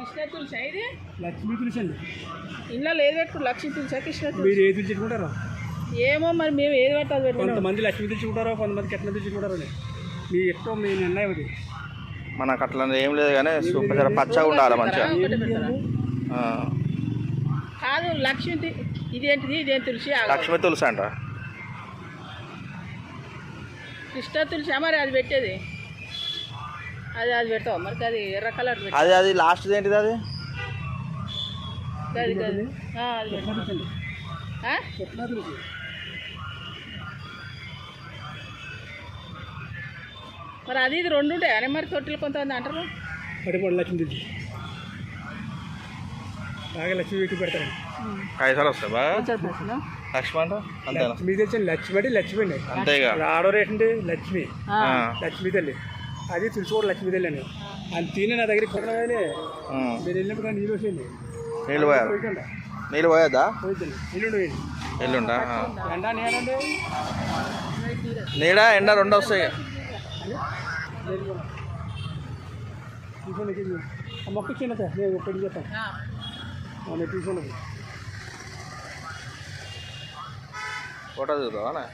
కృష్ణ తులసి ఇది? లక్ష్మీ తులసి అండి. ఇంట్లో లేదు పెట్టుకుని లక్ష్మీ తులసి కృష్ణ తులసి? మీరు ఏది తెచ్చుకుంటారో ఏమో మరి మేము ఏది పడితే అది పెట్టుకున్నాం కొంతమంది లక్ష్మీ తెచ్చుకుంటారో కొంతమంది కెట్ల తెచ్చుకుంటారో అని. మీ ఇష్టం మీ నిర్ణయం అది మనకు అట్లా ఏం లేదు కానీ సూపర్ జర పచ్చగా ఉండాలి మంచిగా? ఆ. కాదు లక్ష్మి తి- ఇదేంటిది? ఇదేం తులసి? ఆగు. లక్ష్మీ తులసి అంట. కృష్ణ తులసి మరి అది పెట్టేది? అది అది పెడతావా? మరి అది ఎర్ర కలర్ అది అది లాస్ట్ ఏంటిది అది? మరి అది ఇది రెండు ఉంటాయి? అని మరి తొట్టిలు కొంతమంది అంటారు. పడిపోండి లక్ష్మీ బాగా లక్ష్మీ పెట్టి పెడతారండి పైసలు వస్తాయి బాగా? లక్ష్మి అంట అంతేనా? లక్ష్మీ తెచ్చండి లక్ష్మి అంటే లక్ష్మి అండి అంతేగా. ఆడో రేట్ అండి లక్ష్మి. లక్ష్మీ తల్లి. అది తులసి కూడా లక్ష్మీ తల్లి అండి అది తిని నా దగ్గరికి కొట్టగానే ఆ. మీరు వెళ్ళినప్పుడు కానీ నీళ్ళు వచ్చేయండి నీళ్ళు పోయికండి నీళ్ళు పోయింది. ఎల్లుండా? ఆ. ఎండ నేనండి నీడ ఎండ రెండు వస్తాయి. మొక్క చిన్న సార్. నేను పెళ్ళి చేస్తాను. ఆ. నేను తీసుకోండి. ఫోటో చూద్దామా